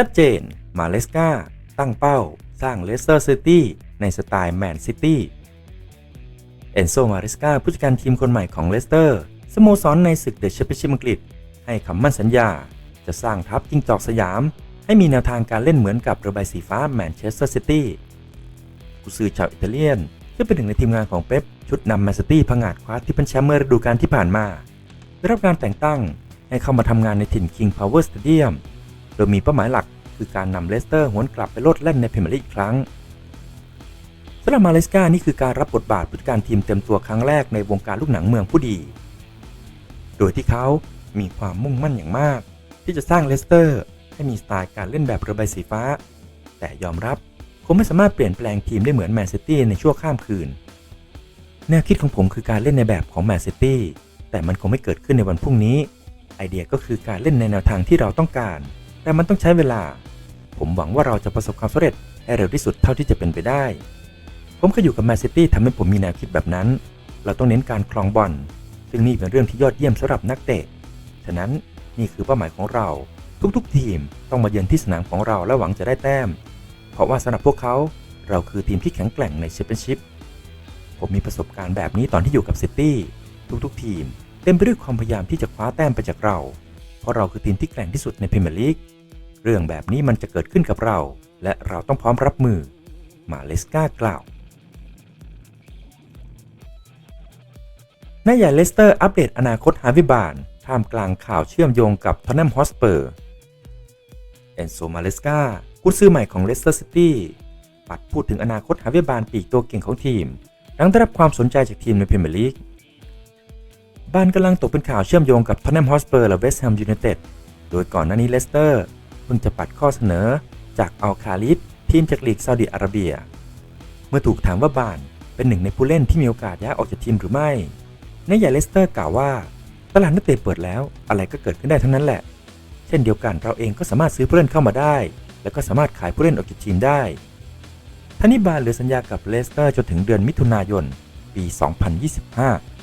ชัดเจน มาเลสกาตั้งเป้า สร้างเลสเตอร์ซิตี้ในสไตล์แมนซิตี้ เอนโซ มาริสกาผู้จัดการทีมคนใหม่ของเลสเตอร์ สโมสรในศึกเดอะแชมเปี้ยนชิพอังกฤษ ให้คำมั่นสัญญา จะสร้างทัพจิงจอกสยาม ให้มีแนวทางการเล่นเหมือนกับเรือใบสีฟ้าแมนเชสเตอร์ซิตี้กุซือชาวอิตาเลียนที่เป็นหนึ่งในทีมงานของเป๊ปชุดนำแมนซิตี้ผงาดคว้าที่เป็นแชมป์เมื่อฤดูกาลที่ผ่านมาได้รับการแต่งตั้งให้เข้ามาทำงานในถิ่น King Power Stadium โดยมีเป้าหมายหลักคือการนำเลสเตอร์หวนกลับไปโลดแล่นในพรีเมียร์ลีกอีกครั้งสำหรับมาเลสกานี่คือการรับบทบาทผู้จัดการทีมเต็มตัวครั้งแรกในวงการลูกหนังเมืองผู้ดี โดยที่เขามีความมุ่งมั่นอย่างมาก ที่จะสร้างเลสเตอร์ให้มีสไตล์การเล่นแบบเรือใบสีฟ้า แต่ยอมรับคงไม่สามารถเปลี่ยนแปลงทีมได้เหมือนแมนซิตี้ในชั่วข้ามคืน แนวคิดของผมคือการเล่นในแบบของแมนซิตี้แต่มันคงไม่เกิดขึ้นในวันพรุ่งนี้ ไอเดียก็คือการเล่นในแนวทางที่เราต้องการ แต่มันต้องใช้เวลา ผมหวังว่าเราจะประสบความสำเร็จให้เร็วที่สุดเท่าที่จะเป็นไปได้ ผมเคยอยู่กับแมนซิตี้ทำให้ผมมีแนวคิดแบบนั้น เราต้องเน้นการคลองบอลซึ่งนี่เป็นเรื่องที่ยอดเยี่ยมสำหรับนักเตะ ฉะนั้นนี่คือเป้าหมายของเรา ทุกๆ ทีมต้องมาเยือนที่สนามของเราและหวังจะได้แต้ม เพราะว่าสำหรับพวกเขาเราคือทีมที่แข็งแกร่งในแชมเปี้ยนชิพผมมีประสบการณ์แบบนี้ตอนที่อยู่กับซิตี้ทุกๆ ทีม เต็มไปด้วยความพยายามที่จะคว้าแต้มไปจากเรา เพราะเราคือทีมที่แกร่งที่สุดในพรีเมียร์ลีก เรื่องแบบนี้มันจะเกิดขึ้นกับเรา และเราต้องพร้อมรับมือ มาเลสกากล่าวนายใหญ่เลสเตอร์อัปเดตอนาคตฮาวิบานท่ามกลางข่าวเชื่อมโยงกับทอนแนมฮอสเปอร์ เอนโซมาเลสกากุญซื้อใหม่ของเลสเตอร์ซิตี้ปัดพูดถึงอนาคตฮาวิบานปีกตัวเก่งของทีม หลังได้รับความสนใจจากทีมในพรีเมียร์ลีกบ้านกำลังตกเป็นข่าวเชื่อมโยงกับทอนแนมฮอสเปอร์และเวสต์แฮมยูไนเต็ด โดยก่อนหน้านี้เลสเตอร์ เพิ่งจะปัดข้อเสนอจากอัลคาลิฟทีมจากลีกซาอุดิอาระเบีย เมื่อถูกถามว่าบานเป็นหนึ่งในผู้เล่นที่มีโอกาสย้ายออกจากทีมหรือไม่นายใหญ่เลสเตอร์กล่าวว่า ตลาดนักเตะเปิดแล้วอะไรก็เกิดขึ้นได้ทั้งนั้นแหละ เช่นเดียวกันเราเองก็สามารถซื้อผู้เล่นเข้ามาได้ แล้วก็สามารถขายผู้เล่นออกจากทีมได้ทานิบาลเหลือสัญญากับเลสเตอร์จนถึงเดือนมิถุนายน ปี 2025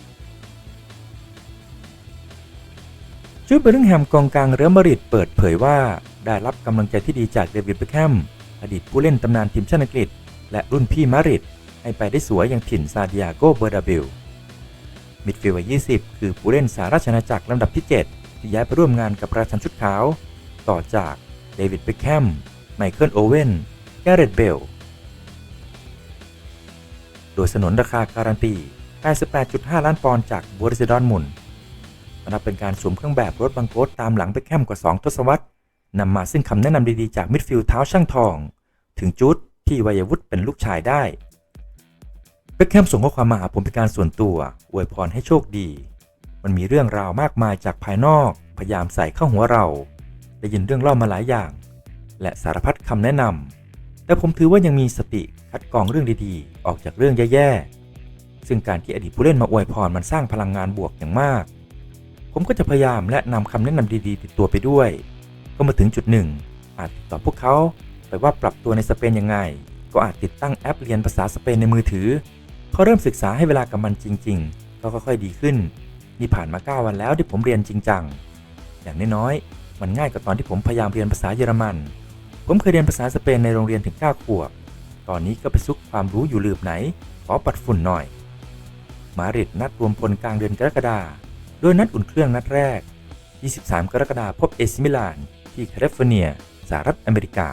จูดเบอร์ริงแฮมกองกลางเรือมาริดเปิดเผยว่า ได้รับกำลังใจที่ดีจากเดวิดเบคแฮมอดีตผู้เล่นตำนานทีมชาติอังกฤษ และรุ่นพี่มาริดให้ไปได้สวยอย่างถิ่นซาดิอาโกเบอร์ดาเบลมิดฟิลด์วัย20 คือผู้เล่นสหราชอาจักรลำดับที่ 7 ที่ย้ายไปร่วมงานกับราชันชุดขาว ต่อจากเดวิดเบคแฮมไมเคิลโอเวนแกเรตเบลโดยสนนราคาการันตี 88.5 ล้านปอนด์จากบริสดอนมุน นับเป็นการสวมเครื่องแบบรถบังโกตตามหลังเบคแฮมกว่า 2 ทศวรรษนำมาซึ่งคำแนะนำดีๆจากมิดฟิลด์เท้าช่างทอง ถึงจุดที่วัยวุฒิเป็นลูกชายได้เบคแฮมส่งข้อความมาหาผมเป็นการส่วนตัวอวยพรให้โชคดี มันมีเรื่องราวมากมายจากภายนอก พยายามใส่เข้าหัวเรา ได้ยินเรื่องเล่ามาหลายอย่าง และสารพัดคำแนะนำแต่ผมถือว่ายังมีสติคัดกรองเรื่องดีๆ ออกจากเรื่องแย่ๆซึ่งการที่อดีตผู้เล่นมาอวยพรมันสร้างพลังงานบวกอย่างมาก ผมก็จะพยายามและนำคำแนะนำดีๆ ติดตัวไปด้วย ก็มาถึงจุดหนึ่งอาจติดต่อพวกเขาไปว่าปรับตัวในสเปนยังไง ก็อาจติดตั้งแอปเรียนภาษาสเปนในมือถือพอเริ่มศึกษาให้เวลากับมันจริงๆก็ค่อยๆดีขึ้นนี่ผ่านมา 9 วันแล้วที่ผมเรียนจริงจังอย่างน้อยๆมันง่ายกว่าตอนที่ผมพยายามเรียนภาษาเยอรมัน ผมเคยเรียนภาษาสเปนในโรงเรียนถึง9ขวบตอนนี้ก็ไปซุกความรู้อยู่ลืบไหน ขอปัดฝุ่นหน่อย มาริดนัดรวมพลกลางเดือนกรกฎาคม โดยนัดอุ่นเครื่องนัดแรก 23 กรกฎาคมพบเอซิมิลาน ที่แคลิฟอร์เนีย สหรัฐอเมริกา